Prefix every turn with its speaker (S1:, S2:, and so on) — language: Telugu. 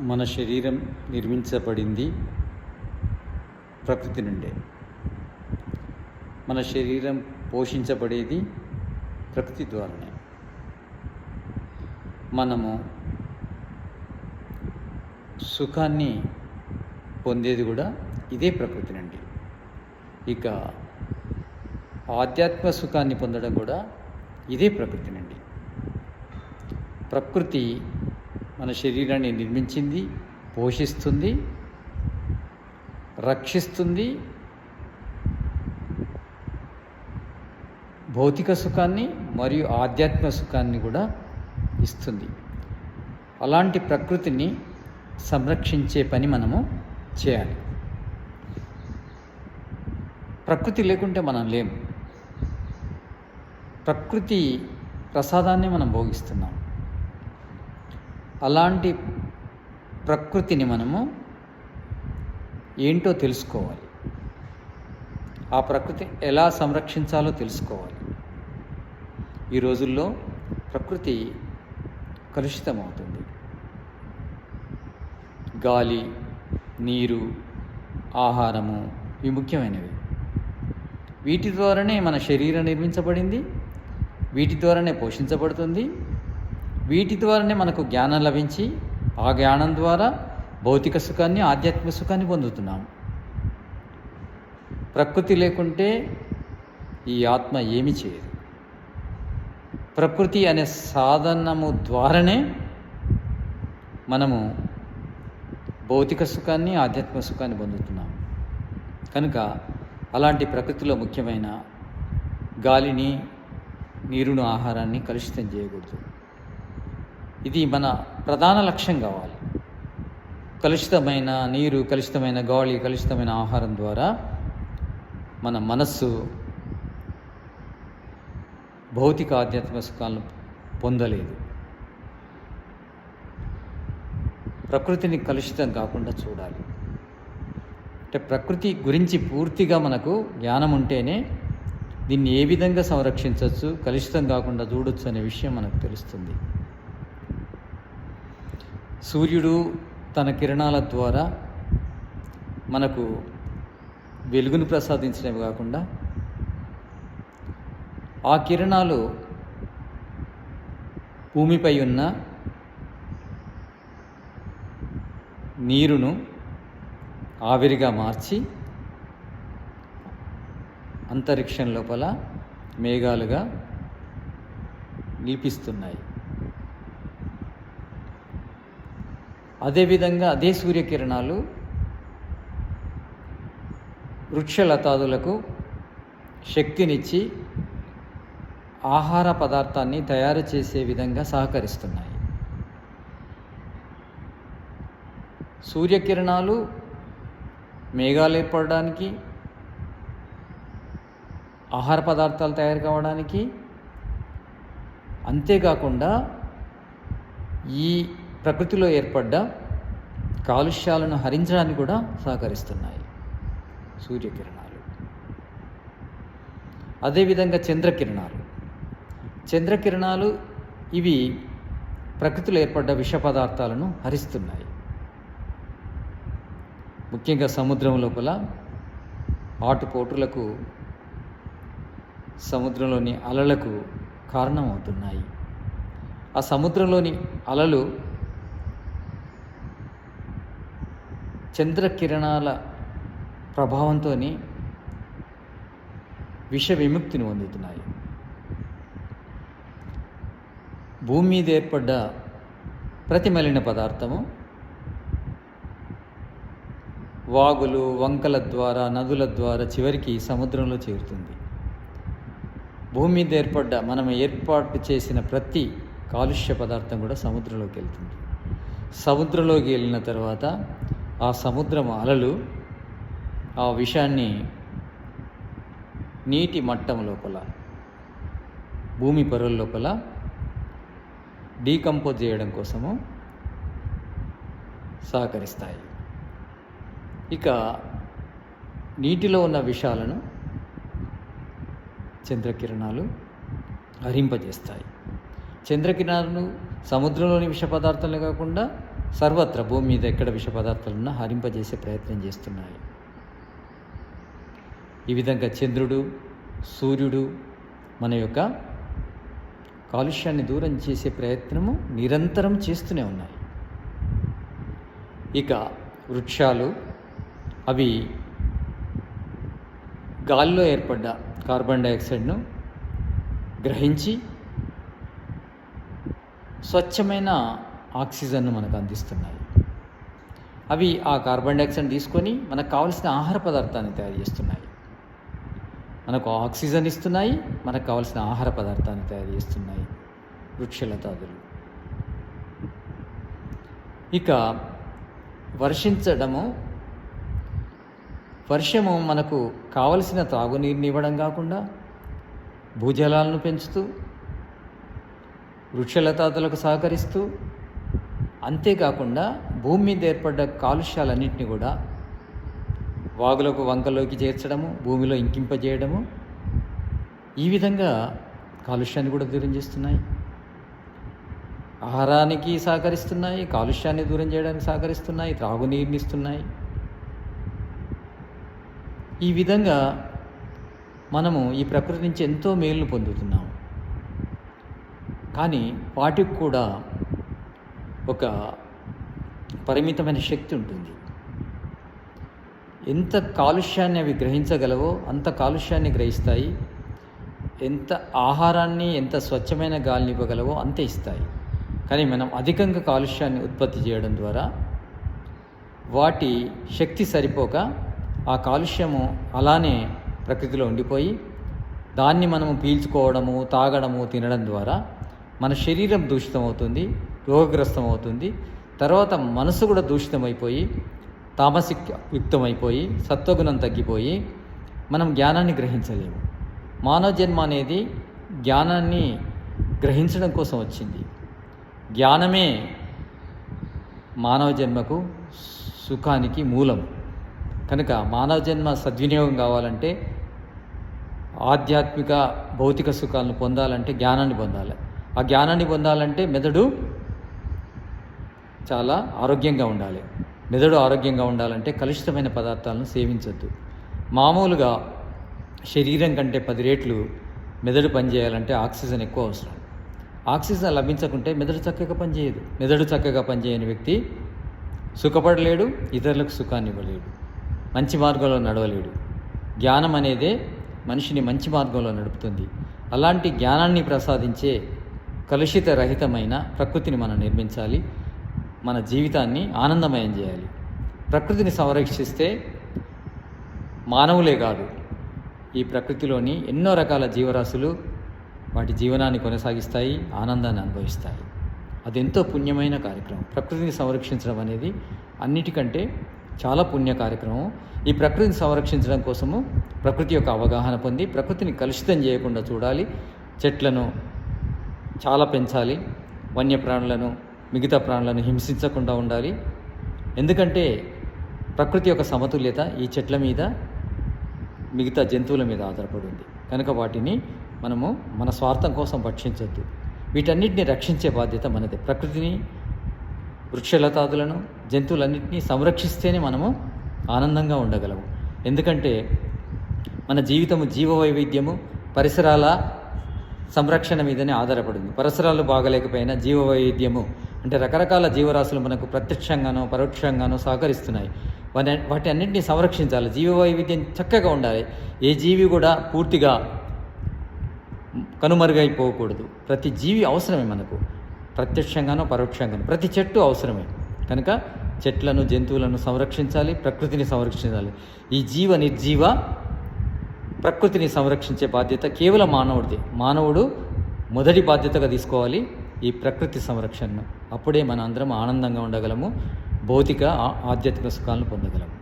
S1: మన శరీరం నిర్మించబడింది ప్రకృతి నుండే. మన శరీరం పోషించబడేది ప్రకృతి ద్వారానే. మనము సుఖాన్ని పొందేది కూడా ఇదే ప్రకృతి నుండి. ఇక ఆధ్యాత్మ సుఖాన్ని పొందడం కూడా ఇదే ప్రకృతి నుండి. ప్రకృతి మన శరీరాన్ని నిర్మించింది పోషిస్తుంది రక్షిస్తుంది భౌతిక సుఖాన్ని మరియు ఆధ్యాత్మిక సుఖాన్ని కూడా ఇస్తుంది. అలాంటి ప్రకృతిని సంరక్షించే పని మనము చేయాలి. ప్రకృతి లేకుంటే మనం లేము ప్రకృతి ప్రసాదాన్ని మనం భోగిస్తున్నాం. అలాంటి ప్రకృతిని మనము ఏంటో తెలుసుకోవాలి. ఆ ప్రకృతి ఎలా సంరక్షించాలో తెలుసుకోవాలి. ఈ రోజుల్లో ప్రకృతి కలుషితమవుతుంది. గాలి నీరు ఆహారము ఇవి ముఖ్యమైనవి. వీటి ద్వారానే మన శరీరం నిర్మించబడింది. వీటి ద్వారానే పోషించబడుతుంది. వీటి ద్వారానే మనకు జ్ఞానం లభించి ఆ జ్ఞానం ద్వారా భౌతిక సుఖాన్ని ఆధ్యాత్మిక సుఖాన్ని పొందుతున్నాం. ప్రకృతి లేకుంటే ఈ ఆత్మ ఏమి చేయదు. ప్రకృతి అనే సాధనము ద్వారానే మనము భౌతిక సుఖాన్ని ఆధ్యాత్మిక సుఖాన్ని పొందుతున్నాం. కనుక అలాంటి ప్రకృతిలో ముఖ్యమైన గాలిని నీరును ఆహారాన్ని కలుషితం చేయకూడదు. ఇది మన ప్రధాన లక్ష్యం కావాలి. కలుషితమైన నీరు కలుషితమైన గాలి కలుషితమైన ఆహారం ద్వారా మన మనస్సు భౌతిక ఆధ్యాత్మిక సుఖాలను పొందలేదు. ప్రకృతిని కలుషితం కాకుండా చూడాలి. అంటే ప్రకృతి గురించి పూర్తిగా మనకు జ్ఞానం ఉంటేనే దీన్ని ఏ విధంగా సంరక్షించవచ్చు కలుషితం కాకుండా చూడొచ్చు అనే విషయం మనకు తెలుస్తుంది. సూర్యుడు తన కిరణాల ద్వారా మనకు వెలుగును ప్రసాదించడమే కాకుండా ఆ కిరణాలు భూమిపై ఉన్న నీరును ఆవిరిగా మార్చి అంతరిక్షం లోపల మేఘాలుగా నిలిపిస్తున్నాయి. అదేవిధంగా అదే సూర్యకిరణాలు వృక్షలతాదులకు శక్తినిచ్చి ఆహార పదార్థాన్ని తయారు చేసే విధంగా సహకరిస్తున్నాయి. సూర్యకిరణాలు మేఘాలు ఏర్పడడానికి ఆహార పదార్థాలు తయారు కావడానికి అంతేకాకుండా ఈ ప్రకృతిలో ఏర్పడ్డ కాలుష్యాలను హరించడానికి కూడా సహకరిస్తున్నాయి సూర్యకిరణాలు. అదేవిధంగా చంద్రకిరణాలు. చంద్రకిరణాలు ఇవి ప్రకృతిలో ఏర్పడ్డ విష పదార్థాలను హరిస్తున్నాయి. ముఖ్యంగా సముద్రం లోపల ఆటుపోటులకు సముద్రంలోని అలలకు కారణమవుతున్నాయి. ఆ సముద్రంలోని అలలు చంద్రకిరణాల ప్రభావంతో విష విముక్తిని పొందుతున్నాయి. భూమి మీద ఏర్పడ్డ ప్రతి మలిన పదార్థము వాగులు వంకల ద్వారా నదుల ద్వారా చివరికి సముద్రంలో చేరుతుంది. భూమి మీద ఏర్పడ్డ మనం ఏర్పాటు చేసిన ప్రతి కాలుష్య పదార్థం కూడా సముద్రంలోకి వెళ్తుంది. సముద్రంలోకి వెళ్ళిన తర్వాత ఆ సముద్రం అలలు ఆ విషాన్ని నీటి మట్టం లోపల భూమి పొరల లోపల డీకంపోజ్ చేయడం కోసము సహకరిస్తాయి. ఇక నీటిలో ఉన్న విషాలను చంద్రకిరణాలు హరింపజేస్తాయి చంద్రకిరణాలను సముద్రంలోని విష పదార్థాలు కాకుండా సర్వత్ర భూమి మీద ఎక్కడ విష పదార్థాలున్నా హరింపజేసే ప్రయత్నం చేస్తున్నాయి. ఈ విధంగా చంద్రుడు సూర్యుడు మన యొక్క కాలుష్యాన్ని దూరం చేసే ప్రయత్నము నిరంతరం చేస్తూనే ఉన్నాయి. ఇక వృక్షాలు అవి గాలిలో ఏర్పడ్డ కార్బన్ డైఆక్సైడ్ను గ్రహించి స్వచ్ఛమైన ఆక్సిజన్ను మనకు అందిస్తున్నాయి. అవి ఆ కార్బన్ డైఆక్సైడ్ తీసుకొని మనకు కావలసిన ఆహార పదార్థాన్ని తయారు చేస్తున్నాయి. మనకు ఆక్సిజన్ ఇస్తున్నాయి మనకు కావలసిన ఆహార పదార్థాన్ని తయారు చేస్తున్నాయి వృక్షలతాదులు. ఇక వర్షించడము. వర్షము మనకు కావలసిన తాగునీరుని ఇవ్వడం కాకుండా భూజలాలను పెంచుతూ వృక్షలతాదులకు సహకరిస్తూ అంతేకాకుండా భూమి మీద ఏర్పడ్డ కాలుష్యాలన్నింటినీ కూడా వాగులకు వంకలోకి చేర్చడము భూమిలో ఇంకింపజేయడము ఈ విధంగా కాలుష్యాన్ని కూడా దూరం చేస్తున్నాయి. ఆహారానికి సహకరిస్తున్నాయి కాలుష్యాన్ని దూరం చేయడానికి సహకరిస్తున్నాయి త్రాగునీరుని ఇస్తున్నాయి. ఈ విధంగా మనము ఈ ప్రకృతి నుంచి ఎంతో మేలును పొందుతున్నాము. కానీ వాటికి కూడా ఒక పరిమితమైన శక్తి ఉంటుంది. ఎంత కాలుష్యాన్ని అవి గ్రహించగలవో అంత కాలుష్యాన్ని గ్రహిస్తాయి. ఎంత ఆహారాన్ని ఎంత స్వచ్ఛమైన గాలిని ఇవ్వగలవో అంతే ఇస్తాయి. కానీ మనం అధికంగా కాలుష్యాన్ని ఉత్పత్తి చేయడం ద్వారా వాటి శక్తి సరిపోక ఆ కాలుష్యము అలానే ప్రకృతిలో ఉండిపోయి దాన్ని మనము పీల్చుకోవడము తాగడము తినడం ద్వారా మన శరీరం దూషితమవుతుంది. రోగగ్రస్తం అవుతుంది తర్వాత మనసు కూడా దూషితమైపోయి తామసిక్ యుక్తమైపోయి సత్వగుణం తగ్గిపోయి మనం జ్ఞానాన్ని గ్రహించలేము. మానవ జన్మ అనేది జ్ఞానాన్ని గ్రహించడం కోసం వచ్చింది. జ్ఞానమే మానవ జన్మకు సుఖానికి మూలం. కనుక మానవ జన్మ సద్వినియోగం కావాలంటే ఆధ్యాత్మిక భౌతిక సుఖాలను పొందాలంటే జ్ఞానాన్ని పొందాలి. ఆ జ్ఞానాన్ని పొందాలంటే మెదడు చాలా ఆరోగ్యంగా ఉండాలి. మెదడు ఆరోగ్యంగా ఉండాలంటే కలుషితమైన పదార్థాలను సేవించద్దు. మామూలుగా శరీరం కంటే పది రేట్లు మెదడు పనిచేయాలంటే ఆక్సిజన్ ఎక్కువ అవసరం. ఆక్సిజన్ లభించకుంటే మెదడు చక్కగా పనిచేయదు. మెదడు చక్కగా పనిచేయని వ్యక్తి సుఖపడలేడు ఇతరులకు సుఖాన్ని ఇవ్వలేడు. మంచి మార్గంలో నడవలేడు. జ్ఞానం అనేదే మనిషిని మంచి మార్గంలో నడుపుతుంది. అలాంటి జ్ఞానాన్ని ప్రసాదించే కలుషిత రహితమైన ప్రకృతిని మనం నిర్మించాలి. మన జీవితాన్ని ఆనందమయం చేయాలి. ప్రకృతిని సంరక్షిస్తే మానవులే కాదు ఈ ప్రకృతిలోని ఎన్నో రకాల జీవరాశులు వాటి జీవనాన్ని కొనసాగిస్తాయి ఆనందాన్ని అనుభవిస్తాయి. అది ఎంతో పుణ్యమైన కార్యక్రమం. ప్రకృతిని సంరక్షించడం అనేది అన్నిటికంటే చాలా పుణ్య కార్యక్రమం. ఈ ప్రకృతిని సంరక్షించడం కోసము ప్రకృతి యొక్క అవగాహన పొంది ప్రకృతిని కలుషితం చేయకుండా చూడాలి. చెట్లను చాలా పెంచాలి. వన్యప్రాణులను మిగతా ప్రాణులను హింసించకుండా ఉండాలి. ఎందుకంటే ప్రకృతి యొక్క సమతుల్యత ఈ చెట్ల మీద మిగతా జంతువుల మీద ఆధారపడి ఉంది కనుక వాటిని మనము మన స్వార్థం కోసం భక్షించవద్దు వీటన్నిటిని రక్షించే బాధ్యత మనది. ప్రకృతిని వృక్షలతాదులను జంతువులన్నింటినీ సంరక్షిస్తేనే మనము ఆనందంగా ఉండగలము. ఎందుకంటే మన జీవితము జీవ వైవిధ్యము పరిసరాల సంరక్షణ మీదనే ఆధారపడింది పరిసరాలు బాగలేకపోయినా జీవ వైవిధ్యము అంటే రకరకాల జీవరాశులు మనకు ప్రత్యక్షంగానో పరోక్షంగానో సహకరిస్తున్నాయి. వాటి వాటి అన్నింటినీ సంరక్షించాలి. జీవ వైవిధ్యం చక్కగా ఉండాలి. ఏ జీవి కూడా పూర్తిగా కనుమరుగైపోకూడదు. ప్రతి జీవి అవసరమే మనకు. ప్రత్యక్షంగానో పరోక్షంగానో. ప్రతి చెట్టు అవసరమే. కనుక చెట్లను జంతువులను సంరక్షించాలి ప్రకృతిని సంరక్షించాలి. ఈ జీవ నిర్జీవ ప్రకృతిని సంరక్షించే బాధ్యత కేవలం మానవుడిది. మానవుడు మొదటి బాధ్యతగా తీసుకోవాలి. ఈ ప్రకృతి సంరక్షణను. అప్పుడే మన అందరం ఆనందంగా ఉండగలము. భౌతిక ఆధ్యాత్మిక సుఖాలను పొందగలము.